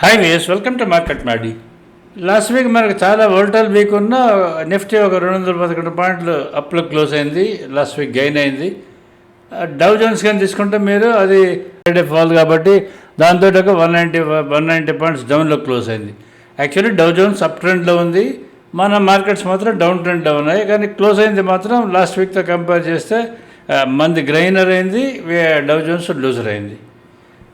Hi వేస్ welcome to market మాడి last week మనకు చాలా వోల్టల్ వీక్ ఉన్న నిఫ్టీ ఒక రెండు వందల పదకొండు పాయింట్లు అప్లో క్లోజ్ అయింది. లాస్ట్ వీక్ గెయిన్ అయింది. డవ్ జోన్స్ కానీ తీసుకుంటే మీరు అది ఫ్రైడే ఫాల్ కాబట్టి దాంతో ఒక one ninety one ninety points డౌన్లో క్లోజ్ అయింది. యాక్చువల్లీ డౌ జోన్స్ అప్ ట్రెండ్లో ఉంది. మన మార్కెట్స్ మాత్రం డౌన్ ట్రెండ్లో ఉన్నాయి. కానీ క్లోజ్ అయింది మాత్రం లాస్ట్ వీక్తో కంపేర్ చేస్తే మంది గ్రైనర్ అయింది. డౌ డవ్ జోన్స్ లూజర్ అయింది.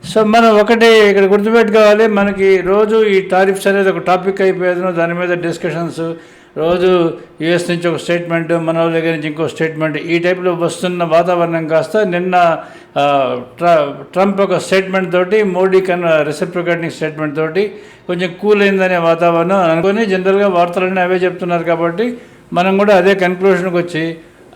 సో మనం ఒకటి ఇక్కడ గుర్తుపెట్టుకోవాలి మనకి రోజు ఈ టారిఫ్స్ అనేది ఒక టాపిక్ అయిపోయేది దాని మీద డిస్కషన్స్. రోజు యుఎస్ నుంచి ఒక స్టేట్మెంట్ మన వాళ్ళ దగ్గర నుంచి ఇంకో స్టేట్మెంట్ ఈ టైప్లో వస్తున్న వాతావరణం కాస్త నిన్న ట్ర- ట్రంప్ ఒక స్టేట్మెంట్ తోటి మోడీ కన్నా రిసిప్రికేటింగ్ స్టేట్మెంట్ తోటి కొంచెం కూల్ అయిందనే వాతావరణం అనుకొని జనరల్గా వార్తలన్నీ అవే చెప్తున్నారు కాబట్టి మనం కూడా అదే కన్క్లూషన్కి వచ్చి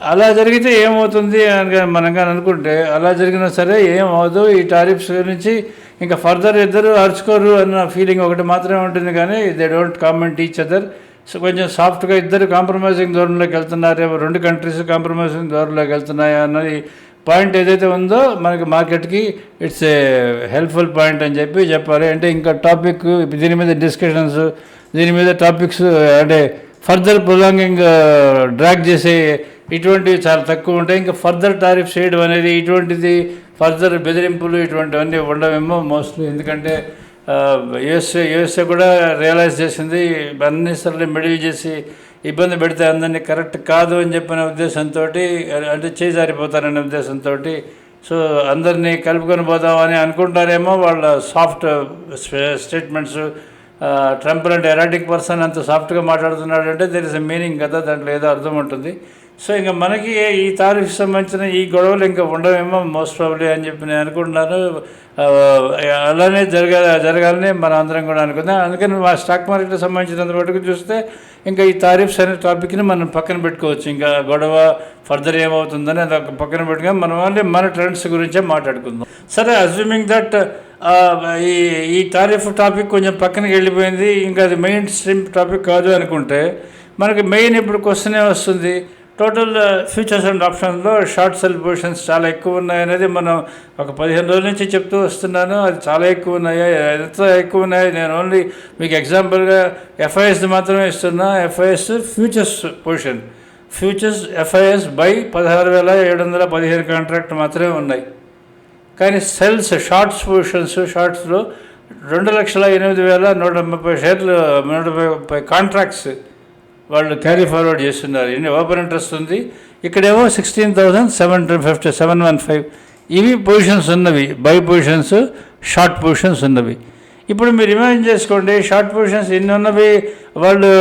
అలా జరిగితే ఏమవుతుంది అని మనం కానీ అనుకుంటే అలా జరిగినా సరే ఏమవుదు ఈ టారిఫ్స్ గురించి ఇంకా ఫర్దర్ ఇద్దరు అరుచుకోరు అన్న ఫీలింగ్ ఒకటి మాత్రమే ఉంటుంది కానీ they don't comment each other so కొంచెం సాఫ్ట్గా ఇద్దరు కాంప్రమైజింగ్ ధోరణిలోకి వెళ్తున్నారేమో రెండు కంట్రీస్ కాంప్రమైజింగ్ ధోరణిలోకి వెళ్తున్నాయా అన్నది పాయింట్ ఏదైతే ఉందో మనకి మార్కెట్కి ఇట్స్ ఏ హెల్ప్ఫుల్ పాయింట్ అని చెప్పి చెప్పాలి. అంటే ఇంకా టాపిక్ దీని మీద డిస్కషన్స్ దీని మీద టాపిక్స్ అంటే ఫర్దర్ ప్రొలాంగింగ్ డ్రాగ్ చేసే ఇటువంటివి చాలా తక్కువ ఉంటాయి. ఇంకా ఫర్దర్ టారిఫ్ చేయడం అనేది ఇటువంటిది ఫర్దర్ బెదిరింపులు ఇటువంటివన్నీ ఉండవేమో మోస్ట్లీ ఎందుకంటే యుఎస్ఏ యుఎస్ఏ కూడా రియలైజ్ చేసింది అన్ని సార్లు మిడిల్ చేసి ఇబ్బంది పెడితే అందరినీ కరెక్ట్ కాదు అని చెప్పిన ఉద్దేశంతో అంటే చేజారిపోతారనే ఉద్దేశంతో సో అందరినీ కలుపుకొని పోదామని అనుకుంటారేమో వాళ్ళ సాఫ్ట్ స్టేట్మెంట్స్ ట్రంప్ లాంటి ఎరాటిక్ పర్సన్ అంత సాఫ్ట్గా మాట్లాడుతున్నాడంటే దెర్ ఇస్ ఎ మీనింగ్ కదా దాంట్లో ఏదో అర్థం ఉంటుంది. సో ఇంకా మనకి ఈ తారీఫ్ సంబంధించిన ఈ గొడవలు ఇంకా ఉండవేమో మోస్ట్ ప్రాబ్లీ అని చెప్పి నేను అనుకుంటున్నాను. అలానే జరగ జరగాలని మనం అందరం కూడా అనుకుందాం. అందుకని మా స్టాక్ మార్కెట్కి సంబంధించినంత మటుకు చూస్తే ఇంకా ఈ తారీఫ్స్ అనే టాపిక్ని మనం పక్కన పెట్టుకోవచ్చు. ఇంకా గొడవ ఫర్దర్ ఏమవుతుందని అది ఒక పక్కన పెట్టుకొని మనం ఓన్లీ మన ట్రెండ్స్ గురించే మాట్లాడుకుందాం. సరే అజ్యూమింగ్ దట్ ఈ ఈ తారీఫ్ టాపిక్ కొంచెం పక్కనకి వెళ్ళిపోయింది. ఇంకా అది మెయిన్ స్ట్రీమ్ టాపిక్ కాదు అనుకుంటే మనకి మెయిన్ ఇప్పుడు క్వశ్చనే వస్తుంది. టోటల్ ఫ్యూచర్స్ అండ్ ఆప్షన్లో షార్ట్ సెల్ పొజిషన్స్ చాలా ఎక్కువ ఉన్నాయి అనేది మనం ఒక పదిహేను రోజుల నుంచి చెప్తూ వస్తున్నాను. అది చాలా ఎక్కువ ఉన్నాయి. ఎంత ఎక్కువ ఉన్నాయి? నేను ఓన్లీ మీకు ఎగ్జాంపుల్గా ఎఫ్ఐఎస్ మాత్రమే ఇస్తున్నా. FIIs futures position futures FIIs buy పదహారు వేల ఏడు వందల పదిహేను కాంట్రాక్ట్ మాత్రమే ఉన్నాయి. కానీ సెల్స్ షార్ట్స్ పొజిషన్స్ షార్ట్స్లో రెండు లక్షల ఎనిమిది వేల నూట ముప్పై షేర్లు నూట ముప్పై కాంట్రాక్ట్స్ వాళ్ళు క్యారీ ఫార్వర్డ్ చేస్తున్నారు. ఇన్ని ఓపెన్ ఇంట్రెస్ట్ ఉంది. ఇక్కడేమో sixteen thousand seven fifty seven one five ఇవి పొజిషన్స్ ఉన్నవి. బై పొజిషన్స్ షార్ట్ పొజిషన్స్ ఉన్నవి. ఇప్పుడు మీరు ఇమాజిన్ చేసుకోండి షార్ట్ పొజిషన్స్ ఎన్ని ఉన్నవి? వాళ్ళు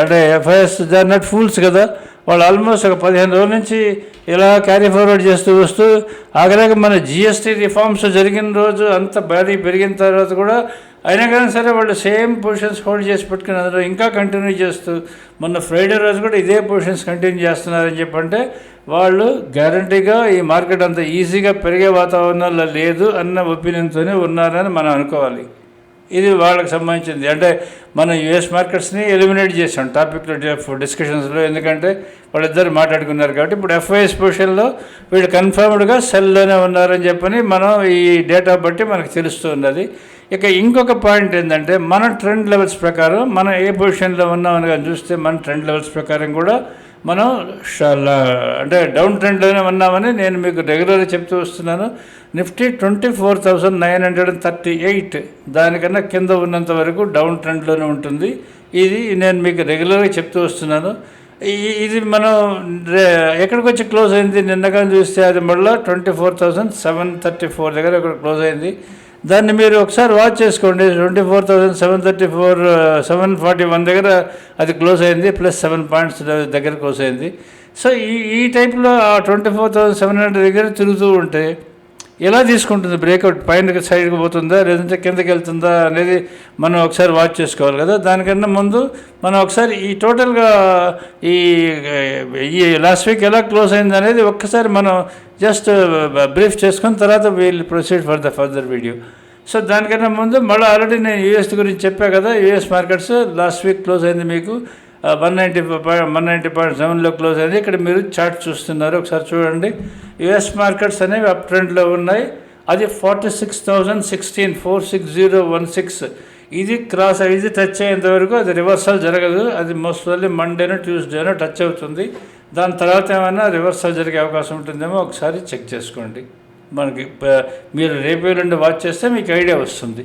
అంటే ఎఫ్ఐఎస్ దర్ నాట్ ఫూల్స్ కదా. వాళ్ళు ఆల్మోస్ట్ ఒక పదిహేను రోజుల నుంచి ఇలా క్యారీ ఫార్వర్డ్ చేస్తూ వస్తూ ఆఖరికి మన జిఎస్టీ రిఫార్మ్స్ జరిగిన రోజు అంత భారీ పెరిగిన తర్వాత కూడా అయినా కానీ సరే వాళ్ళు సేమ్ పొజిషన్స్ హోల్డ్ చేసి పెట్టుకుని అందరూ ఇంకా కంటిన్యూ చేస్తూ మొన్న ఫ్రైడే రోజు కూడా ఇదే పొజిషన్స్ కంటిన్యూ చేస్తున్నారని చెప్పంటే వాళ్ళు గ్యారంటీగా ఈ మార్కెట్ అంత ఈజీగా పెరిగే వాతావరణంలో లేదు అన్న ఒపీనియన్తోనే ఉన్నారని మనం అనుకోవాలి. ఇది వాళ్ళకి సంబంధించింది. అంటే మనం యుఎస్ మార్కెట్స్ని ఎలిమినేట్ చేసాం టాపిక్లో డిస్కషన్స్లో ఎందుకంటే వాళ్ళిద్దరు మాట్లాడుకున్నారు కాబట్టి ఇప్పుడు ఎఫ్ఐఎస్ పొజిషన్లో వీళ్ళు కన్ఫర్మ్డ్గా సెల్లోనే ఉన్నారని చెప్పని మనం ఈ డేటా బట్టి మనకు తెలుస్తూ ఉన్నది. ఇక ఇంకొక పాయింట్ ఏంటంటే మన ట్రెండ్ లెవెల్స్ ప్రకారం మనం ఏ పొజిషన్లో ఉన్నామని కానీ చూస్తే మన ట్రెండ్ లెవెల్స్ ప్రకారం కూడా మనం అంటే డౌన్ ట్రెండ్లోనే ఉన్నామని నేను మీకు రెగ్యులర్గా చెప్తూ వస్తున్నాను. Nifty twenty four thousand nine hundred and thirty eight దానికన్నా కింద ఉన్నంత వరకు డౌన్ ట్రెండ్లోనే ఉంటుంది. ఇది నేను మీకు రెగ్యులర్గా చెప్తూ వస్తున్నాను. ఇది మనం ఎక్కడికి వచ్చి క్లోజ్ అయింది? నిన్నగా చూస్తే అది మళ్ళీ twenty four thousand seven thirty four దగ్గర ఇక్కడ క్లోజ్ అయింది. దాన్ని మీరు ఒకసారి వాచ్ చేసుకోండి. Twenty four thousand seven thirty four seven forty one దగ్గర అది క్లోజ్ అయింది ప్లస్ సెవెన్ పాయింట్స్ దగ్గర క్లోజ్ అయింది. సో ఈ ఈ టైప్లో ఆ twenty four thousand seven hundred దగ్గర తిరుగుతూ ఉంటే ఎలా తీసుకుంటుంది బ్రేక్అవుట్? పైన సైడ్కి పోతుందా? లేదంటే కిందకి వెళ్తుందా అనేది మనం ఒకసారి వాచ్ చేసుకోవాలి కదా. దానికన్నా ముందు మనం ఒకసారి ఈ టోటల్గా ఈ ఈ లాస్ట్ వీక్ ఎలా క్లోజ్ అయింది అనేది ఒక్కసారి మనం జస్ట్ బ్రీఫ్ చేసుకుని తర్వాత we'll proceed for the further video. So దానికన్నా ముందు మళ్ళీ ఆల్రెడీ నేను యూఎస్ గురించి చెప్పా కదా. US markets last week close అయింది మీకు. One ninety one ninety point సెవెన్లో క్లోజ్ అయింది ఇక్కడ మీరు చార్ట్ చూస్తున్నారు ఒకసారి చూడండి యుఎస్ మార్కెట్స్ అనేవి అప్ ట్రెండ్లో ఉన్నాయి అది forty six thousand sixteen four six zero one six ఇది క్రాస్ ఇది టచ్ అయ్యేంత వరకు అది రివర్సల్ జరగదు అది మోస్ట్లీ మండేనో ట్యూస్డేనో టచ్ అవుతుంది దాని తర్వాత ఏమైనా రివర్సల్ జరిగే అవకాశం ఉంటుందేమో ఒకసారి చెక్ చేసుకోండి మనకి మీరు రేపు నుండి వాచ్ చేస్తే మీకు ఐడియా వస్తుంది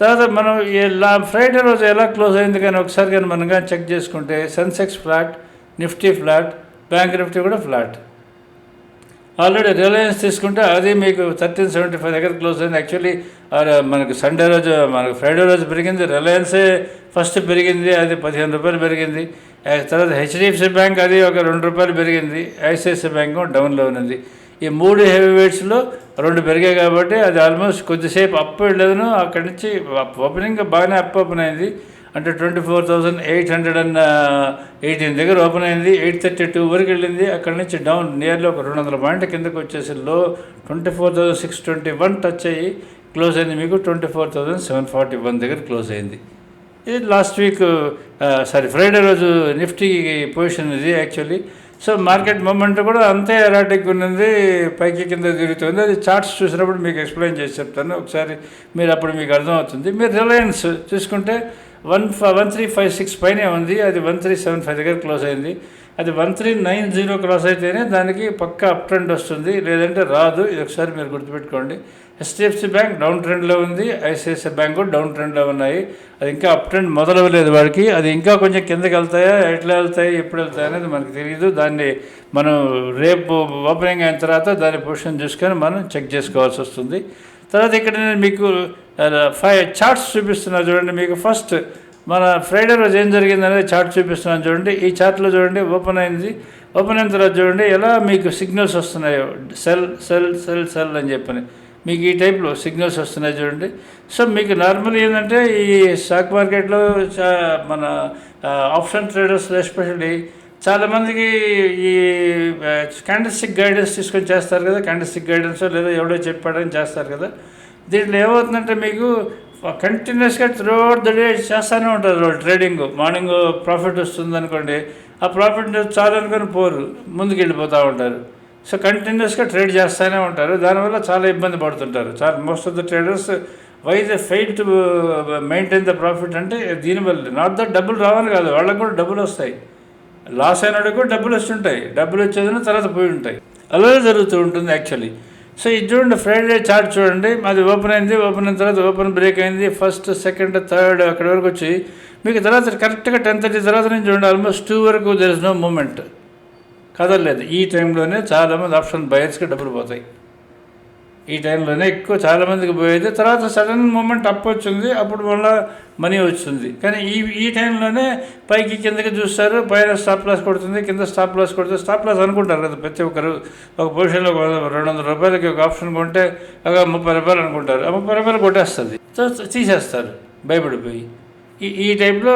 తర్వాత మనం ఎలా ఫ్రైడే రోజు ఎలా క్లోజ్ అయింది కానీ ఒకసారి కానీ మనం కానీ చెక్ చేసుకుంటే Sensex flat Nifty flat bank Nifty కూడా ఫ్లాట్ ఆల్రెడీ రిలయన్స్ తీసుకుంటే అది మీకు థర్టీన్ సెవెంటీ ఫైవ్ దగ్గర క్లోజ్ అయింది. యాక్చువల్లీ మనకు సండే రోజు మనకు ఫ్రైడే రోజు పెరిగింది. రిలయన్సే ఫస్ట్ పెరిగింది అది పదిహేను రూపాయలు పెరిగింది. తర్వాత హెచ్డిఎఫ్సి బ్యాంక్ అది ఒక రెండు రూపాయలు పెరిగింది. ఐసిఐసిఐ బ్యాంక్ డౌన్లో ఉన్నది ఈ మూడు హెవీ వెయిట్స్లో రెండు పెరిగాయి కాబట్టి అది ఆల్మోస్ట్ కొద్దిసేపు అప్ వెళ్ళదును. అక్కడి నుంచి ఓపెనింగ్ బాగానే అప్ ఓపెన్ అయింది. అంటే twenty four thousand eight hundred and eighteen దగ్గర ఓపెన్ అయింది. ఎయిట్ థర్టీ టూ వరకు వెళ్ళింది. అక్కడి నుంచి డౌన్ నియర్లీ ఒక రెండు వందల పాయింట్ కిందకు వచ్చేసి low twenty four thousand six twenty one touch అయ్యి క్లోజ్ అయింది మీకు. Twenty four thousand seven forty one దగ్గర క్లోజ్ అయింది. Uh, ఇది లాస్ట్ వీక్ సారీ ఫ్రైడే రోజు నిఫ్టీ పొజిషన్ ఇది యాక్చువల్లీ సో మార్కెట్ మూమెంట్ కూడా అంతే ఎరాటిక్ ఉన్నది పైకి కింద తిరుగుతుంది. అది చార్ట్స్ చూసినప్పుడు మీకు ఎక్స్ప్లెయిన్ చేసి చెప్తాను. ఒకసారి మీరు అప్పుడు మీకు అర్థమవుతుంది. మీరు రిలయన్స్ చూసుకుంటే one one three five six పైనే ఉంది. అది వన్ త్రీ సెవెన్ ఫైవ్ దగ్గర క్లోజ్ అయింది. అది one three nine zero cross అయితేనే దానికి పక్కా అప్ ట్రెండ్ వస్తుంది. లేదంటే రాదు. ఇది ఒకసారి మీరు గుర్తుపెట్టుకోండి. హెచ్డిఎఫ్సి బ్యాంక్ డౌన్ ట్రెండ్లో ఉంది. ఐసిఐసిఐ బ్యాంక్ కూడా డౌన్ ట్రెండ్లో ఉన్నాయి. అది ఇంకా అప్ ట్రెండ్ మొదలవ్వలేదు వాడికి. అది ఇంకా కొంచెం కిందకి వెళ్తాయా ఎట్లా వెళ్తాయి ఎప్పుడు వెళ్తాయి అనేది మనకు తెలియదు దాన్ని మనం రేపు ఓపెనింగ్ అయిన తర్వాత దాని పొజిషన్ చూసుకొని మనం చెక్ చేసుకోవాల్సి వస్తుంది. తర్వాత ఇక్కడ నేను మీకు ఫైవ్ చార్ట్స్ చూపిస్తున్నా. చూడండి మీకు ఫస్ట్ మన ఫ్రైడే రోజు ఏం జరిగింది అనేది చార్ట్ చూపిస్తున్నాను చూడండి. ఈ చార్ట్లో చూడండి ఓపెన్ అయింది. ఓపెన్ అయిన తర్వాత చూడండి ఎలా మీకు సిగ్నల్స్ వస్తున్నాయో. సెల్ సెల్ సెల్ సెల్ అని చెప్పని. మీకు ఈ టైప్లో సిగ్నల్స్ వస్తున్నాయి చూడండి. సో మీకు నార్మల్ ఏంటంటే ఈ స్టాక్ మార్కెట్లో చా- మన ఆప్షన్ ట్రేడర్స్ ఎస్పెషల్లీ చాలామందికి ఈ క్యాండిస్టిక్ గైడెన్స్ తీసుకొని చేస్తారు కదా. క్యాండిస్టిక్ గైడెన్స్ లేదా ఎవడో చెప్పాడని చేస్తారు కదా. దీంట్లో ఏమవుతుందంటే మీకు కంటిన్యూస్గా త్రూఅవుట్ ద డే చేస్తూనే ఉంటారు వాళ్ళు ట్రేడింగ్ మార్నింగ్ ప్రాఫిట్ వస్తుంది అనుకోండి ఆ ప్రాఫిట్ చాలు అనుకొని పోరు ముందుకు వెళ్ళిపోతూ ఉంటారు సో కంటిన్యూస్గా ట్రేడ్ చేస్తూనే ఉంటారు. దానివల్ల చాలా ఇబ్బంది పడుతుంటారు. చాలా most of the traders why the fail to maintain the profit అంటే దీనివల్ల నాట్ ద డబ్బులు రావని కాదు వాళ్ళకు కూడా డబ్బులు వస్తాయి. లాస్ అయిన కూడా డబ్బులు వస్తుంటాయి. డబ్బులు వచ్చేదిన తర్వాత పోయి ఉంటాయి. అలాగే జరుగుతూ ఉంటుంది యాక్చువల్లీ సో ఇది చూడండి ఫ్రైడే చార్ట్ చూడండి. అది ఓపెన్ అయింది ఓపెన్ అయిన తర్వాత ఓపెన్ బ్రేక్ అయింది. ఫస్ట్ సెకండ్ థర్డ్ అక్కడి వరకు వచ్చి మీకు తర్వాత కరెక్ట్గా టెన్ థర్టీ తర్వాత నుంచి చూడండి ఆల్మోస్ట్ టూ వరకు దర్ ఇస్ నో మూమెంట్ కదలలేదు. ఈ టైంలోనే చాలామంది ఆప్షన్ బయర్స్కి డబ్బులు పోతాయి. ఈ టైంలోనే ఎక్కువ చాలామందికి పోయేది. తర్వాత సడన్ మూమెంట్ అప్ వచ్చింది అప్పుడు మళ్ళీ మనీ వచ్చింది. కానీ ఈ ఈ టైంలోనే పైకి కిందకి చూస్తారు పైన స్టాప్ లాస్ కొడుతుంది కింద స్టాప్ లాస్ కొడుతుంది. స్టాప్ లాస్ అనుకుంటారు కదా ప్రతి ఒక్కరు. ఒక పొజిషన్లో ఒక రెండు వందల రూపాయలకి ఒక ఆప్షన్ కొంటే ఒక ముప్పై రూపాయలు అనుకుంటారు. ఆ ముప్పై రూపాయలు కొట్టేస్తుంది. తీసేస్తారు భయపడిపోయి. ఈ ఈ టైప్లో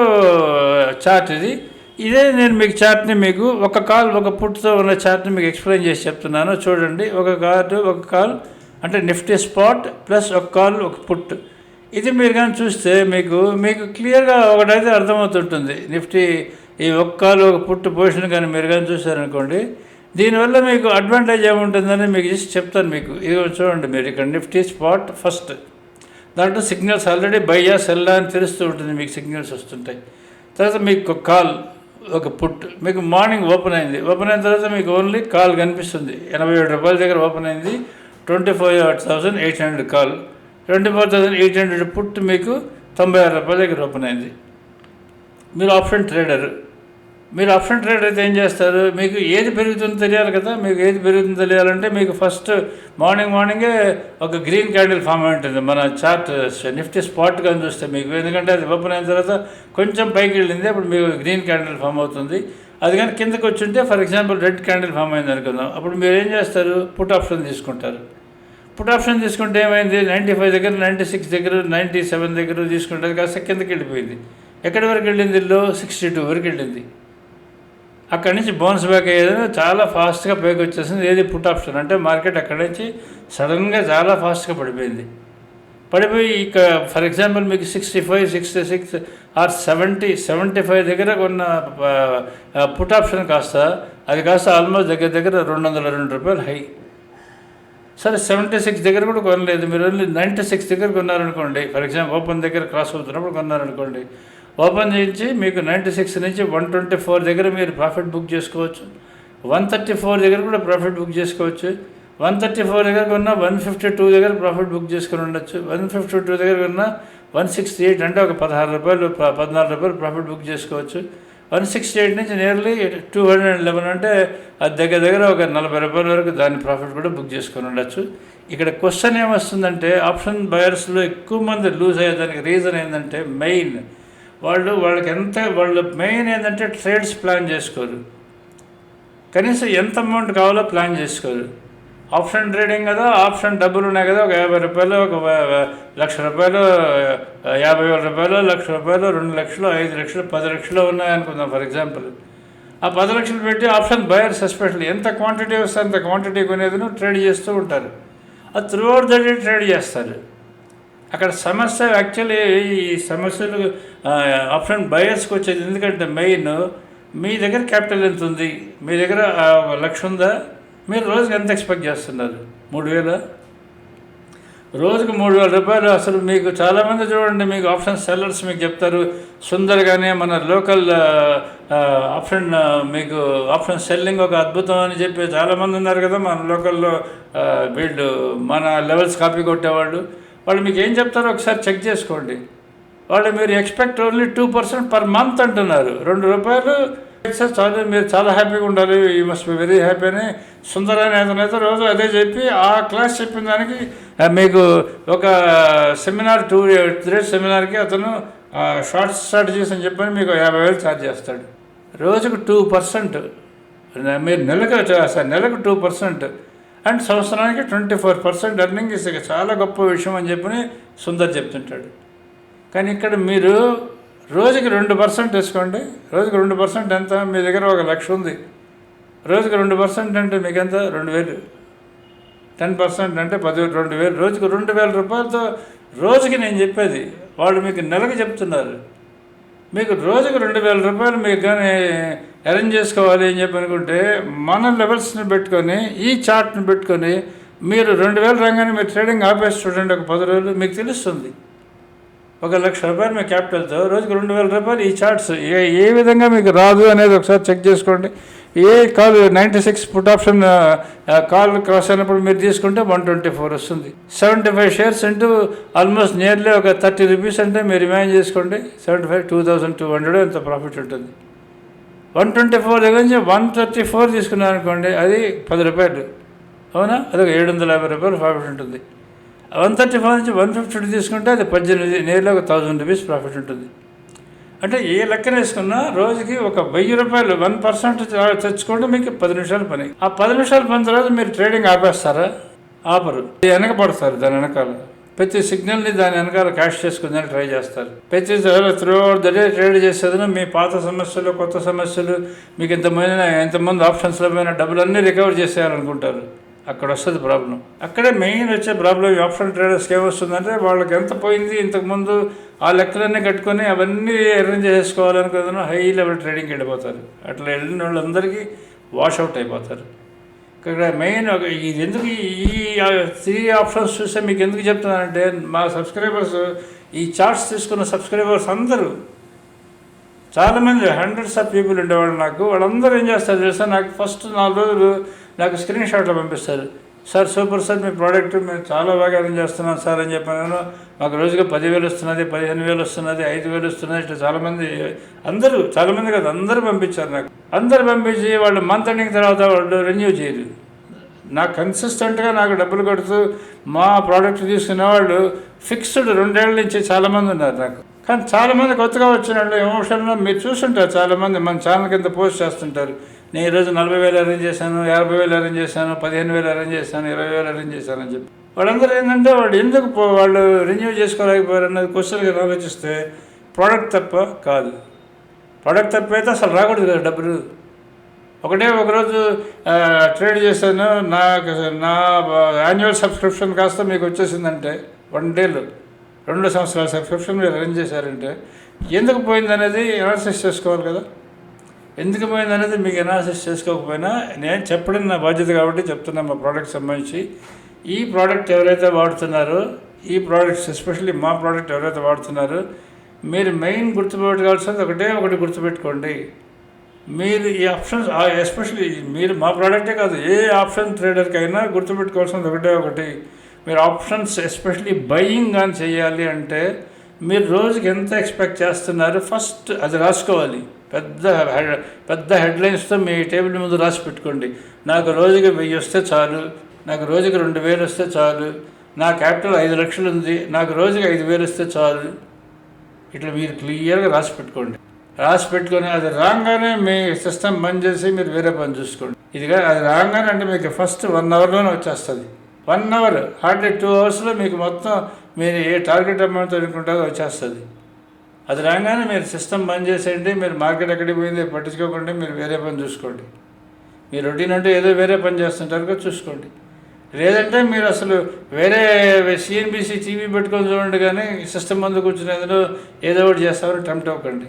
చార్ట్ ఇది. ఇదే నేను మీకు చార్ట్ని మీకు ఒక కాల్ ఒక పుట్టుతో ఉన్న చార్ట్ని మీకు ఎక్స్ప్లెయిన్ చేసి చెప్తున్నాను. చూడండి ఒక కార్డు ఒక కాల్ అంటే నిఫ్టీ స్పాట్ ప్లస్ ఒక కాల్ ఒక పుట్ ఇది మీరు కానీ చూస్తే మీకు మీకు క్లియర్గా ఒకటైతే అర్థమవుతుంటుంది. నిఫ్టీ ఈ ఒక కాల్ ఒక పుట్టు పొజిషన్ కానీ మీరు కానీ చూసారనుకోండి దీనివల్ల మీకు అడ్వాంటేజ్ ఏముంటుందని మీకు జస్ట్ చెప్తాను మీకు. ఇది చూడండి మీరు ఇక్కడ నిఫ్టీ స్పాట్ ఫస్ట్ దాంట్లో సిగ్నల్స్ ఆల్రెడీ బయ్యా సెల్లా అని తెలుస్తూ ఉంటుంది మీకు సిగ్నల్స్ వస్తుంటాయి. తర్వాత మీకు ఒక కాల్ ఒక పుట్ మీకు మార్నింగ్ ఓపెన్ అయింది. ఓపెన్ అయిన తర్వాత మీకు ఓన్లీ కాల్ కనిపిస్తుంది. ఎనభై ఏడు రూపాయల దగ్గర ఓపెన్ అయింది. Twenty five thousand eight hundred call twenty four thousand eight hundred put మీకు తొంభై ఆరు రూపాయల దగ్గర ఓపెన్ అయింది. మీరు ఆప్షన్ ట్రేడర్ మీరు ఆప్షన్ ట్రేడర్ అయితే ఏం చేస్తారు? మీకు ఏది పెరుగుతుందో తెలియాలి కదా. మీకు ఏది పెరుగుతుందో తెలియాలంటే మీకు ఫస్ట్ మార్నింగ్ మార్నింగే ఒక గ్రీన్ క్యాండిల్ ఫామ్ అయి ఉంటుంది. మన చార్ట్ నిఫ్టీ స్పాట్ కానీ చూస్తే మీకు. ఎందుకంటే అది ఓపెన్ అయిన తర్వాత కొంచెం పైకి వెళ్ళింది అప్పుడు మీకు గ్రీన్ క్యాండిల్ ఫామ్ అవుతుంది. అది కానీ కిందకొచ్చి ఉంటే for example red candle form అయింది అనుకుందాం. అప్పుడు మీరు ఏం చేస్తారు? పుట్ ఆప్షన్ తీసుకుంటారు. పుట్ ఆప్షన్ తీసుకుంటే ఏమైంది? నైంటీ ఫైవ్ దగ్గర నైంటీ సిక్స్ దగ్గర నైంటీ సెవెన్ దగ్గర తీసుకుంటే అది కాస్త కిందకి వెళ్ళిపోయింది. ఎక్కడి వరకు వెళ్ళింది లో సిక్స్టీ టూ వరకు వెళ్ళింది. అక్కడి నుంచి బౌన్స్ బ్యాక్ అయ్యేది చాలా ఫాస్ట్గా పైకి వచ్చేసింది. ఏది పుట్ ఆప్షన్ అంటే మార్కెట్ అక్కడి నుంచి సడన్గా చాలా ఫాస్ట్గా పడిపోయింది. పడిపోయి ఇక ఫర్ ఎగ్జాంపుల్ మీకు sixty five sixty six or seventy seventy five దగ్గర కొన్న పుట్ ఆప్షన్ కాస్త అది కాస్త ఆల్మోస్ట్ దగ్గర దగ్గర రెండు వందల రెండు రూపాయలు హై సరే సెవెంటీ సిక్స్ దగ్గర కూడా కొనలేదు. మీరు ఓన్లీ నైంటీ సిక్స్ దగ్గర కొన్నారనుకోండి ఫర్ ఎగ్జాంపుల్ ఓపెన్ దగ్గర క్రాస్ అవుతున్నప్పుడు కొన్నారనుకోండి ఓపెన్ చేయించి మీకు నైంటీ సిక్స్ నుంచి వన్ ట్వంటీ ఫోర్ దగ్గర మీరు ప్రాఫిట్ బుక్ చేసుకోవచ్చు. వన్ థర్టీ ఫోర్ దగ్గర కూడా ప్రాఫిట్ బుక్ చేసుకోవచ్చు. వన్ థర్టీ ఫోర్ దగ్గర కొన్నా వన్ ఫిఫ్టీ టూ దగ్గర ప్రాఫిట్ బుక్ చేసుకుని ఉండొచ్చు. వన్ ఫిఫ్టీ టూ దగ్గర కొన్నా వన్ సిక్స్టీ ఎయిట్ అంటే ఒక పదహారు రూపాయలు పద్నాలుగు రూపాయలు ప్రాఫిట్ బుక్ చేసుకోవచ్చు. వన్ సిక్స్టీ ఎయిట్ నుంచి nearly two hundred and eleven అంటే అది దగ్గర దగ్గర ఒక నలభై రూపాయల వరకు దాని ప్రాఫిట్ కూడా బుక్ చేసుకొని ఉండొచ్చు. ఇక్కడ క్వశ్చన్ ఏమొస్తుందంటే ఆప్షన్ బయర్స్లో ఎక్కువ మంది లూజ్ అయ్యేదానికి రీజన్ ఏంటంటే మెయిన్ వాళ్ళు వాళ్ళకి ఎంత వాళ్ళు మెయిన్ ఏంటంటే ట్రేడ్స్ ప్లాన్ చేసుకోరు. కనీసం ఎంత అమౌంట్ కావాలో ప్లాన్ చేసుకోరు. ఆప్షన్ ట్రేడింగ్ కదా ఆప్షన్ డబ్బులు ఉన్నాయి కదా ఒక యాభై రూపాయలు ఒక లక్ష రూపాయలు యాభై వేల రూపాయలు లక్ష రూపాయలు రెండు లక్షలు ఐదు లక్షలు పది లక్షలు ఉన్నాయి అనుకుందాం ఫర్ ఎగ్జాంపుల్. ఆ పది లక్షలు పెట్టి ఆప్షన్ బయర్స్ ఎస్పెషల్లీ ఎంత క్వాంటిటీ వస్తే అంత క్వాంటిటీ కొనేది ట్రేడ్ చేస్తూ ఉంటారు. అది throughout the day trade చేస్తారు. అక్కడ సమస్య యాక్చువల్లీ ఈ సమస్యలు ఆప్షన్ బయర్స్కి వచ్చేది ఎందుకంటే మెయిన్ మీ దగ్గర క్యాపిటల్ ఎంత ఉంది? మీ దగ్గర ఒక లక్ష ఉందా? మీరు రోజుకి ఎంత ఎక్స్పెక్ట్ చేస్తున్నారు? మూడు వేల? రోజుకు మూడు వేల రూపాయలు అసలు మీకు చాలామంది చూడండి మీకు ఆప్షన్ సెల్లర్స్ మీకు చెప్తారు. సుందరగానే మన లోకల్ ఆప్షన్ మీకు ఆప్షన్ సెల్లింగ్ ఒక అద్భుతం అని చెప్పి చాలామంది ఉన్నారు కదా మన లోకల్లో వీళ్ళు మన లెవెల్స్ కాపీ కొట్టేవాళ్ళు. వాళ్ళు మీకు ఏం చెప్తారో ఒకసారి చెక్ చేసుకోండి. వాళ్ళు మీరు expect only two percent per month అంటున్నారు. రెండు రూపాయలు సార్ చాలా మీరు చాలా హ్యాపీగా ఉండాలి. You must be very happy అని సుందరాని అతను అయితే రోజు అదే చెప్పి ఆ క్లాస్ చెప్పిన దానికి మీకు ఒక సెమినార్ టూ త్రీ డేస్ సెమినార్కి అతను షార్ట్ స్ట్రాటజీస్ అని చెప్పని మీకు యాభై వేలు ఛార్జ్ చేస్తాడు. రోజుకు టూ పర్సెంట్ మీరు నెలకు సార్ నెలకు టూ పర్సెంట్ అండ్ సంవత్సరానికి twenty four percent earning is చాలా గొప్ప విషయం అని చెప్పని సుందర్ చెప్తుంటాడు. కానీ ఇక్కడ మీరు రోజుకి రెండు పర్సెంట్ వేసుకోండి రోజుకి రెండు పర్సెంట్ ఎంత? మీ దగ్గర ఒక లక్ష ఉంది. రోజుకి రెండు పర్సెంట్ అంటే మీకు ఎంత రెండు వేలు. టెన్ పర్సెంట్ అంటే పది రెండు వేలు. రోజుకి రెండు వేల రూపాయలతో రోజుకి నేను చెప్పేది. వాళ్ళు మీకు నెలకు చెప్తున్నారు. మీకు రోజుకు రెండు వేల రూపాయలు మీకు కానీ అరేంజ్ చేసుకోవాలి అని చెప్పి అనుకుంటే మన లెవెల్స్ని పెట్టుకొని ఈ చార్ట్ని పెట్టుకొని మీరు రెండు వేల రంగాన్ని మీరు ట్రేడింగ్ ఆపేసి చూడండి ఒక పది రోజులు మీకు తెలుస్తుంది. ఒక లక్ష రూపాయలు మీ క్యాపిటల్తో రోజుకు రెండు వేల రూపాయలు ఈ చార్ట్స్. ఏ ఏ విధంగా మీకు రాదు అనేది ఒకసారి చెక్ చేసుకోండి. A call ninety six put option call cross అయినప్పుడు మీరు తీసుకుంటే వన్ ట్వంటీ ఫోర్ వస్తుంది. సెవెంటీ ఫైవ్ షేర్స్ అంటూ ఆల్మోస్ట్ నియర్లీ ఒక థర్టీ రూపీస్ అంటే మీరు ఇమాజిన్ చేసుకోండి. Seventy five two thousand two hundred ఎంత ప్రాఫిట్ ఉంటుంది. వన్ ట్వంటీ ఫోర్ దగ్గర నుంచి వన్ థర్టీ ఫోర్ తీసుకున్నాను అనుకోండి అది పది రూపాయలు. అవునా? అదొక ఏడు వందల యాభై రూపాయలు ప్రాఫిట్ ఉంటుంది. వన్ థర్టీ ఫైవ్ నుంచి వన్ ఫిఫ్టీ తీసుకుంటే అది పద్దెనిమిది నేరులో ఒక థౌజండ్ రూపీస్ ప్రాఫిట్ ఉంటుంది. అంటే ఏ లెక్కన వేసుకున్నా రోజుకి ఒక వెయ్యి రూపాయలు వన్ పర్సెంట్ తెచ్చుకుంటే మీకు పది నిమిషాలు పని. ఆ పది నిమిషాల పని తర్వాత మీరు ట్రేడింగ్ ఆపేస్తారా? ఆపరు. వెనకబడతారు దాని వెనకాల. ప్రతి సిగ్నల్ని దాని వెనకాల క్యాష్ చేసుకుందని ట్రై చేస్తారు. ప్రతి throughout the day trade చేసేదని మీ పాత సమస్యలు కొత్త సమస్యలు మీకు ఎంతమంది ఇంతమంది ఆప్షన్స్లో పోయిన డబ్బులన్నీ రికవర్ చేసేయాలనుకుంటారు. అక్కడ వస్తుంది ప్రాబ్లం అక్కడే మెయిన్ వచ్చే ప్రాబ్లం ఈ ఆప్షన్ ట్రేడర్స్కి ఏమొస్తుందంటే వాళ్ళకి ఎంత పోయింది ఇంతకుముందు ఆ లెక్కలన్నీ కట్టుకొని అవన్నీ అరేంజ్ చేసుకోవాలనుకున్న హై లెవెల్ ట్రేడింగ్కి వెళ్ళిపోతారు అట్లా వెళ్ళిన వాళ్ళందరికీ వాష్ అవుట్ అయిపోతారు. ఇక్కడ మెయిన్ ఇది ఎందుకు ఈ త్రీ ఆప్షన్స్ చూస్తే మీకు ఎందుకు చెప్తున్నానంటే మా సబ్స్క్రైబర్స్ ఈ చార్ట్స్ తీసుకున్న సబ్స్క్రైబర్స్ అందరూ చాలామంది హండ్రెడ్స్ ఆఫ్ పీపుల్ ఉండేవాళ్ళు నాకు. వాళ్ళందరూ ఏం చేస్తారు తెలుసా? నాకు ఫస్ట్ నాలుగు రోజులు నాకు స్క్రీన్ షాట్లు పంపిస్తారు. సార్ సూపర్ సార్ మీ ప్రోడక్ట్ మేము చాలా బాగా అరేంజ్ చేస్తున్నాం సార్ అని చెప్పాను మాకు రోజుగా పదివేలు వస్తున్నది పదిహేను వేలు వస్తున్నది ఐదు వేలు వస్తున్నది ఇట్లా చాలామంది అందరూ చాలామంది కాదు అందరూ పంపించారు నాకు. అందరూ పంపించి వాళ్ళు మంత్ ఎండింగ్ తర్వాత వాళ్ళు రెన్యూ చేయరు. నాకు కన్సిస్టెంట్గా నాకు డబ్బులు కొడుతూ మా ప్రోడక్ట్ తీసుకునే వాళ్ళు ఫిక్స్డ్ రెండేళ్ళ నుంచి చాలామంది ఉన్నారు నాకు. కానీ చాలామంది కొత్తగా వచ్చిన వాళ్ళు ఎమోషన్లో మీరు చూస్తుంటారు చాలామంది మన ఛానల్ కింద పోస్ట్ చేస్తుంటారు. నేను ఈరోజు నలభై వేలు అరేంజ్ చేశాను యాభై వేలు అరేంజ్ చేశాను పదిహేను వేలు అరేంజ్ చేశాను ఇరవై వేలు అరేంజ్ చేశాను అని చెప్పి. వాళ్ళందరూ ఏంటంటే వాళ్ళు ఎందుకు పో- వాళ్ళు రెన్యూ చేసుకోలేకపోయారు అన్నది క్వశ్చన్గా ఆలోచిస్తే ప్రోడక్ట్ తప్ప కాదు. ప్రోడక్ట్ తప్ప అయితే అసలు రాకూడదు కదా డబ్బులు. ఒకటే ఒకరోజు ట్రేడ్ చేశాను నాకు నా యాన్యువల్ సబ్స్క్రిప్షన్ కాస్త మీకు వచ్చేసిందంటే వన్ డేలో రెండు సంవత్సరాల సబ్స్క్రిప్షన్ మీరు అరేంజ్ చేశారంటే ఎందుకు పోయిందనేది అనాలిసిస్ చేసుకోవాలి కదా. ఎందుకు పోయింది అనేది మీకు అనాలిసిస్ చేసుకోకపోయినా నేను చెప్పడం నా బాధ్యత కాబట్టి చెప్తున్నా మా ప్రోడక్ట్ సంబంధించి. ఈ ప్రోడక్ట్ ఎవరైతే వాడుతున్నారో ఈ ప్రోడక్ట్స్ ఎస్పెషల్లీ మా ప్రోడక్ట్ ఎవరైతే వాడుతున్నారో మీరు మెయిన్ గుర్తుపెట్టుకోవాల్సింది ఒకటే ఒకటి గుర్తుపెట్టుకోండి. మీరు ఈ ఆప్షన్స్ ఎస్పెషల్లీ మీరు మా ప్రోడక్టే కాదు ఏ ఆప్షన్ ట్రేడర్కైనా గుర్తుపెట్టుకోవాల్సింది ఒకటే ఒకటి. మీరు ఆప్షన్స్ ఎస్పెషల్లీ బయింగ్ కానీ చేయాలి అంటే మీరు రోజుకి ఎంత ఎక్స్పెక్ట్ చేస్తున్నారు? ఫస్ట్ అది రాసుకోవాలి. పెద్ద హెడ్- పెద్ద హెడ్లైన్స్తో మీ టేబుల్ ముందు రాసి పెట్టుకోండి. నాకు రోజుకి వెయ్యి వస్తే చాలు. నాకు రోజుకి రెండు వేలు వస్తే చాలు. నా క్యాపిటల్ ఐదు లక్షలు ఉంది. నాకు రోజుకి ఐదు వేలు వస్తే చాలు. ఇట్లా మీరు క్లియర్గా రాసి పెట్టుకోండి. రాసి పెట్టుకొని అది రాగానే మీ సిస్టమ్ బంద్ చేసి మీరు వేరే పని చూసుకోండి. ఇదిగా అది రాగానే అంటే మీకు ఫస్ట్ వన్ అవర్లోనే వచ్చేస్తుంది. వన్ అవర్ హార్డ్లీ టూ అవర్స్లో మీకు మొత్తం మీరు ఏ టార్గెట్ అమౌంట్ అనుకుంటారో వచ్చేస్తుంది. అది రాగానే మీరు సిస్టమ్ బంద్ చేసేయండి మీరు మార్కెట్ ఎక్కడికి పోయింది పట్టించుకోకుండా మీరు వేరే పని చూసుకోండి. మీ రొటీన్ అంటే ఏదో వేరే పని చేస్తుంటారు కదా చూసుకోండి. లేదంటే మీరు అసలు వేరే సిఎన్బిసి టీవీ పెట్టుకొని చూడండి కానీ సిస్టమ్ ముందు కూర్చుని ఏదో ఏదో ఒకటి చేస్తామని టెంప్ట్ అవ్వకండి.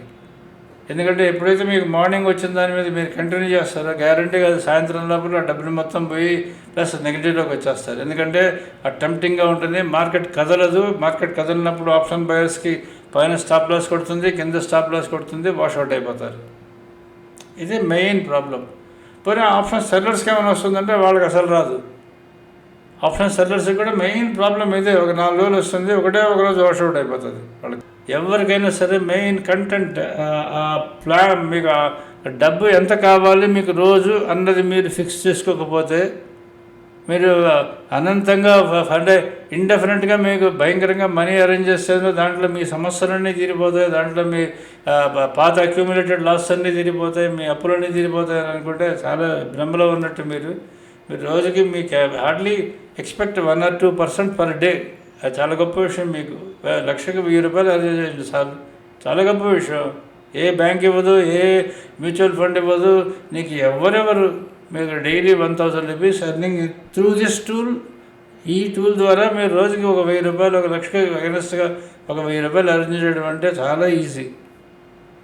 ఎందుకంటే ఎప్పుడైతే మీకు మార్నింగ్ వచ్చిన దాని మీద మీరు కంటిన్యూ చేస్తారో గ్యారంటీ కాదు సాయంత్రం లోపల ఆ డబ్బులు మొత్తం పోయి ప్లస్ నెగిటివ్లోకి వచ్చేస్తారు. ఎందుకంటే ఆ టెంప్టింగ్గా ఉంటుంది మార్కెట్ కదలదు. మార్కెట్ కదలినప్పుడు ఆప్షన్ బయర్స్కి పైన స్టాప్ లాస్ కొడుతుంది కింద స్టాప్ లాస్ కొడుతుంది వాషౌట్ అయిపోతారు. ఇది మెయిన్ ప్రాబ్లం పోనీ ఆప్షన్ సెల్లర్స్కి ఏమైనా వస్తుందంటే వాళ్ళకి అసలు రాదు. ఆప్షన్ సెల్లర్స్కి కూడా మెయిన్ ప్రాబ్లం ఇదే. ఒక నాలుగు రోజులు వస్తుంది ఒకటే ఒక రోజు అయిపోతుంది వాళ్ళకి. ఎవరికైనా సరే మెయిన్ కంటెంట్ ఆ ప్లాన్ మీకు ఆ డబ్బు ఎంత కావాలి మీకు రోజు అన్నది మీరు ఫిక్స్ చేసుకోకపోతే మీరు అనంతంగా అంటే ఇండెఫినెట్గా మీకు భయంకరంగా మనీ అరేంజ్ చేస్తే దాంట్లో మీ సమస్యలన్నీ తీరిపోతాయి దాంట్లో మీ పాత అక్యూములేటెడ్ లాస్ అన్నీ తీరిపోతాయి మీ అప్పులన్నీ తీరిపోతాయి అని అనుకుంటే చాలా భ్రమలో ఉన్నట్టు మీరు. మీరు రోజుకి మీకు hardly expect one or two percent per day అది చాలా గొప్ప విషయం మీకు. లక్షకు వెయ్యి రూపాయలు అరేంజ్ చేయండి సార్. చాలా గొప్ప విషయం. ఏ బ్యాంక్ ఇవ్వదు ఏ మ్యూచువల్ ఫండ్ ఇవ్వదు నీకు ఎవరెవరు మీకు daily one thousand rupees earning through this tool ఈ టూల్ ద్వారా మీరు రోజుకి ఒక వెయ్యి రూపాయలు ఒక లక్షకి అగనెస్ట్గా ఒక వెయ్యి రూపాయలు అరేంజ్ చేయడం అంటే చాలా ఈజీ.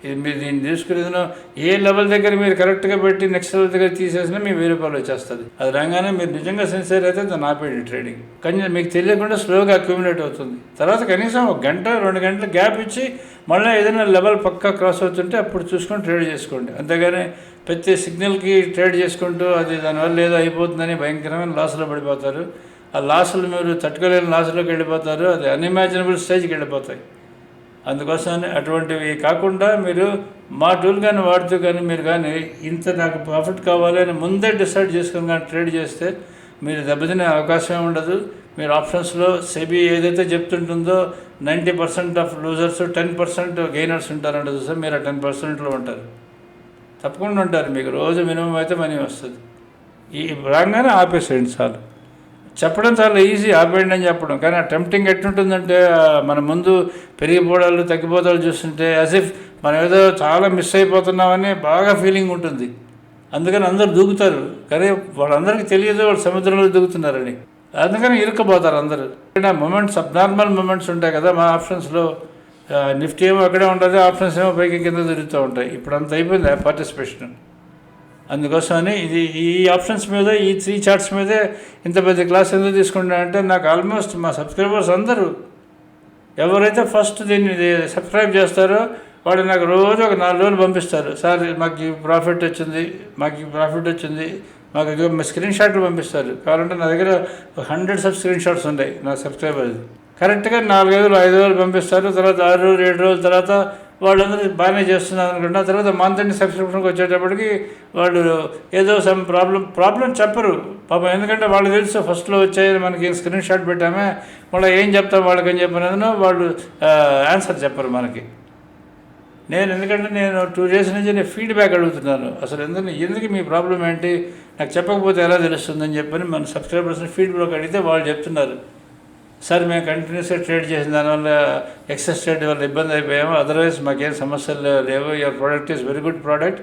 ఇది మీరు దీన్ని తీసుకునేదిన ఏ లెవెల్ దగ్గర మీరు కరెక్ట్గా పెట్టి నెక్స్ట్ లెవెల్ దగ్గర తీసేసినా మీ వెయ్యి రూపాయలు వచ్చేస్తుంది అది రాగానే మీరు నిజంగా సిన్సియర్ అయితే దాన్ని ఆపేయండి ట్రేడింగ్ కానీ మీకు తెలియకుండా స్లోగా అక్యుమిలేట్ అవుతుంది. తర్వాత కనీసం ఒక గంట రెండు గంటల గ్యాప్ ఇచ్చి మళ్ళీ ఏదైనా లెవెల్ పక్కా క్రాస్ అవుతుంటే అప్పుడు చూసుకొని ట్రేడ్ చేసుకోండి. అంతేగాని ప్రతి సిగ్నల్కి ట్రేడ్ చేసుకుంటూ అది దానివల్ల ఏదో అయిపోతుందని భయంకరమైన లాస్లో పడిపోతారు. ఆ లాసులు మీరు తట్టుకోలేని లాసులోకి వెళ్ళిపోతారు. అది అన్ఇమాజినబుల్ స్టేజ్కి వెళ్ళిపోతాయి. అందుకోసం అటువంటివి కాకుండా మీరు మా టూల్ కానీ వాడుతూ కానీ మీరు కానీ ఇంత నాకు ప్రాఫిట్ కావాలి అని ముందే డిసైడ్ చేసుకుని కానీ ట్రేడ్ చేస్తే మీరు దెబ్బతినే అవకాశం ఉండదు. మీరు ఆప్షన్స్లో సెబీ ఏదైతే చెప్తుంటుందో ninety percent of losers ten percent gainers ఉంటారంట చూస్తే మీరు ఆ టెన్ పర్సెంట్లో ఉంటారు. తప్పకుండా ఉంటారు మీకు రోజు మినిమం అయితే మనీ వస్తుంది. ఈ రాగానే ఆపేసేయండి చాలు. చెప్పడం చాలా ఈజీ ఆపేయండి అని చెప్పడం. కానీ ఆ టెంప్టింగ్ ఎట్లుంటుందంటే మన ముందు పెరిగిపోవడాలు తగ్గిపోతాలు చూస్తుంటే యాజ్ ఇఫ్ మనం ఏదో చాలా మిస్ అయిపోతున్నామని బాగా ఫీలింగ్ ఉంటుంది. అందుకని అందరు దూకుతారు. కానీ వాళ్ళందరికీ తెలియదు వాళ్ళు సముద్రంలో దూకుతున్నారని. అందుకని ఇరుక్కుపోతారు అందరూ. మూమెంట్స్ అబ్నార్మల్ మూమెంట్స్ ఉంటాయి కదా మా ఆప్షన్స్లో నిఫ్టీ ఏమో అక్కడే ఉంటుంది ఆప్షన్స్ ఏమో పైకి కింద తిరుగుతూ ఉంటాయి. ఇప్పుడు అంత అయిపోయింది పార్టిసిపేషన్ అందుకోసమని ఇది ఈ ఆప్షన్స్ మీద ఈ త్రీ చార్ట్స్ మీదే ఇంత పెద్ద క్లాస్ ఎందుకు తీసుకుంటానంటే నాకు ఆల్మోస్ట్ మా సబ్స్క్రైబర్స్ అందరూ ఎవరైతే ఫస్ట్ దీన్ని ఇది సబ్స్క్రైబ్ చేస్తారో వాడు నాకు రోజు ఒక నాలుగు రోజులు పంపిస్తారు. సార్ మాకు ఈ ప్రాఫిట్ వచ్చింది మాకు ఈ ప్రాఫిట్ వచ్చింది మాకు ఇదిగో స్క్రీన్ షాట్లు పంపిస్తారు. కావాలంటే నా దగ్గర హండ్రెడ్ సబ్ స్క్రీన్ షాట్స్ ఉన్నాయి నా సబ్స్క్రైబర్స్. కరెక్ట్గా నాలుగైదు ఐదు రోజులు పంపిస్తారు తర్వాత ఆరు రోజులు ఏడు రోజుల తర్వాత వాళ్ళందరూ బాగానే చేస్తున్నారు అనుకుంటున్నా. తర్వాత మంత్ ఎండ్ సబ్స్క్రిప్షన్కి వచ్చేటప్పటికి వాళ్ళు ఏదో సమ్ ప్రాబ్లం ప్రాబ్లం చెప్పరు. పాపం ఎందుకంటే వాళ్ళు తెలుసు ఫస్ట్లో వచ్చాయని మనకి స్క్రీన్ షాట్ పెట్టామే. మళ్ళీ ఏం చెప్తాం వాళ్ళకి ఏం చెప్పినదో వాళ్ళు ఆన్సర్ చెప్పరు మనకి. నేను ఎందుకంటే నేను టూ డేస్ నుంచి నేను ఫీడ్బ్యాక్ అడుగుతున్నాను. అసలు ఎందుకు ఎందుకు మీ ప్రాబ్లం ఏంటి? నాకు చెప్పకపోతే ఎలా తెలుస్తుందని చెప్పని మన సబ్స్క్రైబర్స్ని ఫీడ్బ్యాక్ అడిగితే వాళ్ళు చెప్తున్నారు. సార్ మేము కంటిన్యూస్గా ట్రేడ్ చేసిన దానివల్ల ఎక్సెస్ ట్రేడ్ వల్ల ఇబ్బంది అయిపోయాము. అదర్వైజ్ మాకేం సమస్యలు లేవు- your product is very good product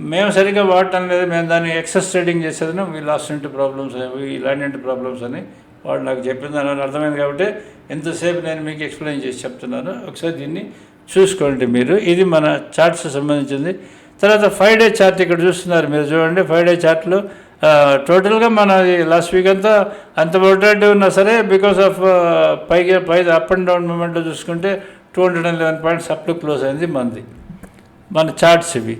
మేము సరిగ్గా వాడటం లేదు. మేము దాన్ని ఎక్సెస్ ట్రేడింగ్ చేసేది వీ లాస్ట్ ఇంటి ప్రాబ్లమ్స్ ఇలాంటి ఇంటి ప్రాబ్లమ్స్ అని వాళ్ళు నాకు చెప్పిన దానివల్ల అర్థమైంది కాబట్టి ఎంతసేపు నేను మీకు ఎక్స్ప్లెయిన్ చేసి చెప్తున్నాను. ఒకసారి దీన్ని చూసుకోండి మీరు. ఇది మన చార్ట్స్ సంబంధించింది. తర్వాత ఫైవ్ డే చార్ట్ ఇక్కడ చూస్తున్నారు. మీరు చూడండి. ఫైవ్ డే చార్ట్లో టోటల్గా మన లాస్ట్ వీక్ అంతా అంత వోటాలిటీ ఉన్నా సరే బికాస్ ఆఫ్ పైగా పై అప్ అండ్ డౌన్ మూమెంట్లో చూసుకుంటే two hundred and eleven points అప్లో close అయింది మంది. మన చార్ట్స్ ఇవి.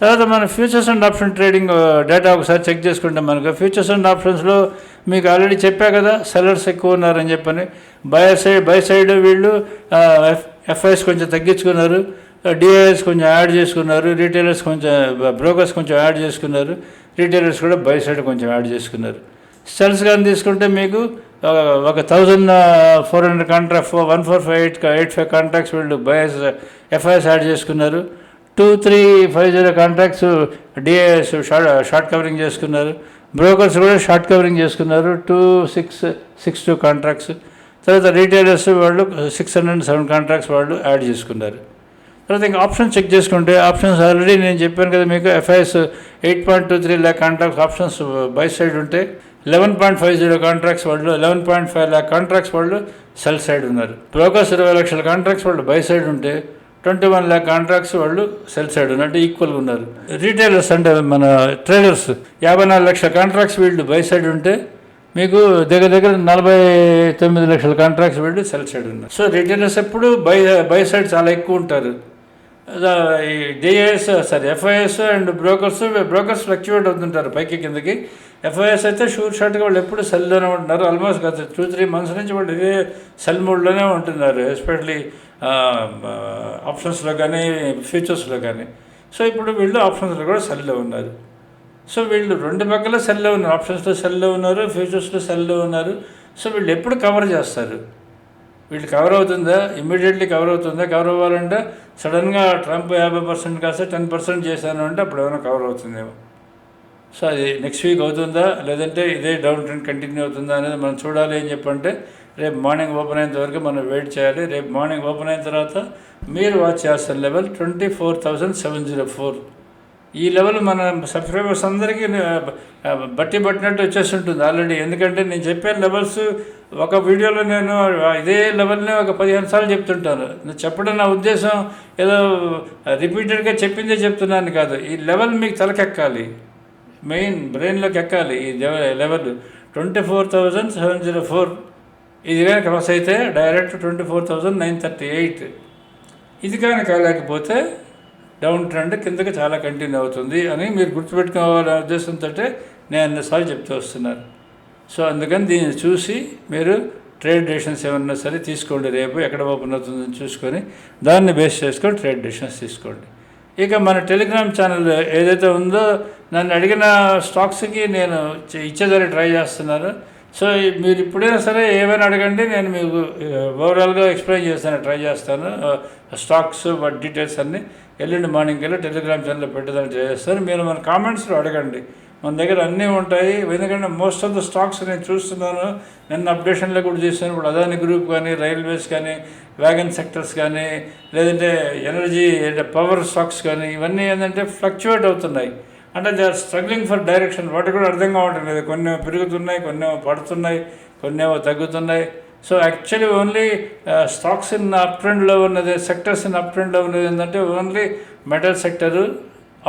తర్వాత మన futures and option trading data ఒకసారి చెక్ చేసుకుంటే మనకు ఫ్యూచర్స్ అండ్ ఆప్షన్స్లో మీకు ఆల్రెడీ చెప్పా కదా సెల్లర్స్ ఎక్కువ ఉన్నారని చెప్పని. బై సైడ్ బై సైడ్ వీళ్ళు ఎఫ్ ఎఫ్ఐఎస్ కొంచెం తగ్గించుకున్నారు. డిఐఎస్ కొంచెం యాడ్ చేసుకున్నారు. రీటైలర్స్ కొంచెం బ్రోకర్స్ కొంచెం యాడ్ చేసుకున్నారు. రీటైలర్స్ కూడా బై సైడ్ కొంచెం యాడ్ చేసుకున్నారు. సెల్స్ కానీ తీసుకుంటే మీకు ఒక thousand four hundred contract one four five eight eight five contracts వీళ్ళు బైఎస్ ఎఫ్ఐఎస్ యాడ్ చేసుకున్నారు. Two three five zero contracts DIs short short covering చేసుకున్నారు. బ్రోకర్స్ కూడా షార్ట్ కవరింగ్ చేసుకున్నారు. Two six six two contracts తర్వాత రీటైలర్స్ వాళ్ళు six hundred seven contracts వాళ్ళు add చేసుకున్నారు. తర్వాత ఇంకా ఆప్షన్ చెక్ చేసుకుంటే ఆప్షన్స్ ఆల్రెడీ నేను చెప్పాను కదా మీకు FIs eight point two three lakh contracts options buy side ఉంటే eleven point five zero contracts వాళ్ళు eleven point five lakh contracts వాళ్ళు సెల్ సైడ్ ఉన్నారు. బ్రోకర్స్ ఇరవై లక్షల కాంట్రాక్ట్స్ వాళ్ళు బై సైడ్ ఉంటే ట్వంటీ వన్ ల్యాక్ కాంట్రాక్ట్స్ వాళ్ళు సెల్ సైడ్ ఉన్నట్టు ఈక్వల్గా ఉన్నారు. రీటైలర్స్ అంటే మన ట్రేడర్స్ యాభై నాలుగు లక్షల కాంట్రాక్ట్స్ వీళ్ళు బై సైడ్ ఉంటే మీకు దగ్గర దగ్గర నలభై తొమ్మిది లక్షల కాంట్రాక్ట్స్ వీళ్ళు సెల్ సైడ్ ఉన్నారు. సో రిటైలర్స్ ఎప్పుడు బై బై సైడ్ చాలా ఎక్కువ ఉంటారు. ఈ DIs sorry FIs and brokers brokers fluctuate అవుతుంటారు పైకి కిందకి. ఎఫ్ఐఎస్ అయితే షూర్ షార్ట్గా వాళ్ళు ఎప్పుడు సెల్లోనే ఉంటున్నారు. ఆల్మోస్ట్ గత టూ త్రీ మంత్స్ నుంచి వాళ్ళు ఇదే సెల్ మోడ్లోనే ఉంటున్నారు ఎస్పెషలీ ఆప్షన్స్లో కానీ ఫ్యూచర్స్లో కానీ. సో ఇప్పుడు వీళ్ళు ఆప్షన్స్లో కూడా సెల్లో ఉన్నారు. సో వీళ్ళు రెండు పక్కల సెల్లో ఉన్నారు. ఆప్షన్స్లో సెల్లో ఉన్నారు ఫ్యూచర్స్లో సెల్లో ఉన్నారు. సో వీళ్ళు ఎప్పుడు కవర్ చేస్తారు? వీళ్ళు కవర్ అవుతుందా? ఇమ్మీడియట్లీ కవర్ అవుతుందా? కవర్ అవ్వాలంటే సడన్గా ట్రంప్ యాభై పర్సెంట్ కాస్త టెన్ పర్సెంట్ చేశాను అంటే అప్పుడు ఏమైనా కవర్ అవుతుందేమో. సో అది నెక్స్ట్ వీక్ అవుతుందా? లేదంటే ఇదే డౌన్ ట్రెండ్ కంటిన్యూ అవుతుందా అనేది మనం చూడాలి అని చెప్పంటే రేపు మార్నింగ్ ఓపెన్ అయినంత వరకు మనం వెయిట్ చేయాలి. రేపు మార్నింగ్ ఓపెన్ అయిన తర్వాత మీరు వాచ్ చేస్తారు level twenty four thousand seven zero four. ఈ లెవెల్ మన సబ్స్క్రైబర్స్ అందరికీ బట్టి పట్టినట్టు వచ్చేసి ఉంటుంది ఆల్రెడీ. ఎందుకంటే నేను చెప్పే లెవెల్స్ ఒక వీడియోలో నేను ఇదే లెవెల్నే ఒక పదిహేను సార్లు చెప్తుంటాను. నేను చెప్పడం నా ఉద్దేశం ఏదో రిపీటెడ్గా చెప్పిందే చెప్తున్నాను కాదు. ఈ లెవెల్ మీకు తలకెక్కాలి. మెయిన్ బ్రెయిన్లోకి ఎక్కాలి ఈ level. Twenty four thousand seven zero four. ఇది కానీ క్రాస్ అయితే direct twenty four thousand nine thirty eight. ఇది కానీ కాలేకపోతే డౌన్ ట్రెండ్ కిందకి చాలా కంటిన్యూ అవుతుంది అని మీరు గుర్తుపెట్టుకోవాలనే ఉద్దేశంతో నేను అన్నిసార్లు చెప్తూ వస్తున్నాను. సో అందుకని దీన్ని చూసి మీరు ట్రేడ్ డెసిషన్స్ ఏమన్నా సరే తీసుకోండి. రేపు ఎక్కడ ఓపెన్ అవుతుందని చూసుకొని దాన్ని బేస్ చేసుకొని ట్రేడ్ డెసిషన్స్ తీసుకోండి. ఇక మన టెలిగ్రామ్ ఛానల్ ఏదైతే ఉందో నన్ను అడిగిన స్టాక్స్కి నేను చే- ఇచ్చేదాన్ని ట్రై చేస్తున్నాను సో మీరు ఇప్పుడైనా సరే ఏమైనా అడగండి నేను మీకు ఓవరాల్గా ఎక్స్ప్లెయిన్ చేస్తాను ట్రై చేస్తాను. స్టాక్స్ వాటి డీటెయిల్స్ అన్నీ ఎల్లుండి మార్నింగ్ వెళ్ళి టెలిగ్రామ్ ఛానల్లో పెట్టేదాన్ని చేస్తాను. మీరు మన కామెంట్స్లో అడగండి. మన దగ్గర అన్నీ ఉంటాయి. ఎందుకంటే మోస్ట్ ఆఫ్ ద స్టాక్స్ నేను చూస్తున్నాను. నిన్న అప్డేషన్లో కూడా చేశాను. ఇప్పుడు అదాని గ్రూప్ కానీ రైల్వేస్ కానీ వ్యాగన్ సెక్టర్స్ కానీ లేదంటే ఎనర్జీ అంటే పవర్ స్టాక్స్ కానీ ఇవన్నీ ఏంటంటే ఫ్లక్చువేట్ అవుతున్నాయి. అంటే they are struggling for direction వాటి కూడా అర్థం కావటం లేదు. కొన్ని పెరుగుతున్నాయి కొన్ని పడుతున్నాయి కొన్ని తగ్గుతున్నాయి. So actually only stocks in up ట్రెండ్లో ఉన్నది సెక్టర్స్ ఇన్ అప్ ట్రెండ్లో ఉన్నది ఏంటంటే only metal sector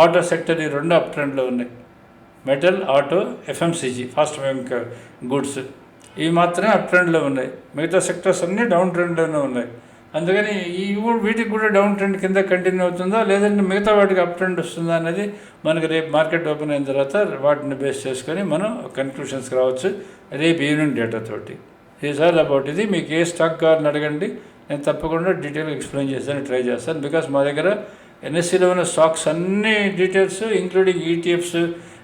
auto sector ఈ రెండు అప్ ట్రెండ్లో ఉన్నాయి. Metal auto FMCG fast moving goods. ఇవి మాత్రమే అప్ ట్రెండ్లో ఉన్నాయి. మిగతా సెక్టర్స్ అన్నీ డౌన్ ట్రెండ్లోనే ఉన్నాయి. అందుకని ఈ వీటికి కూడా డౌన్ ట్రెండ్ కింద కంటిన్యూ అవుతుందా? లేదంటే మిగతా వాటికి అప్ ట్రెండ్ వస్తుందా అనేది మనకి రేపు మార్కెట్ ఓపెన్ అయిన తర్వాత వాటిని బేస్ చేసుకొని మనం కన్క్లూషన్స్కి రావచ్చు రేపు ఈవినింగ్ డేటా తోటి. ఈజ్ ఆల్ అబౌట్ ఇది? మీకు ఏ స్టాక్ కావాలని అడగండి. నేను తప్పకుండా డీటెయిల్గా ఎక్స్ప్లెయిన్ చేస్తాను ట్రై చేస్తాను. బికాస్ మా దగ్గర ఎన్ఎస్సీలో ఉన్న స్టాక్స్ అన్ని డీటెయిల్స్ ఇంక్లూడింగ్ ఈటీఎఫ్స్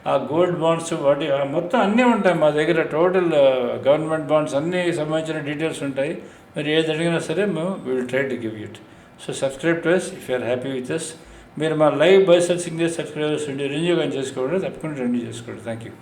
ఆ గోల్డ్ బాండ్స్ వాటి మొత్తం అన్నీ ఉంటాయి మా దగ్గర. టోటల్ గవర్నమెంట్ బాండ్స్ అన్నీ సంబంధించిన డీటెయిల్స్ ఉంటాయి. మీరు ఏది అడిగినా సరే మేము will try to give it so subscribe to us if you're happy with us మీరు మా లైవ్ బైసెల్ సింగర్ సబ్స్క్రైబర్స్ ఉండి రెన్యూ కానీ చేసుకోండి తప్పకుండా రెన్యూ చేసుకోండి. Thank you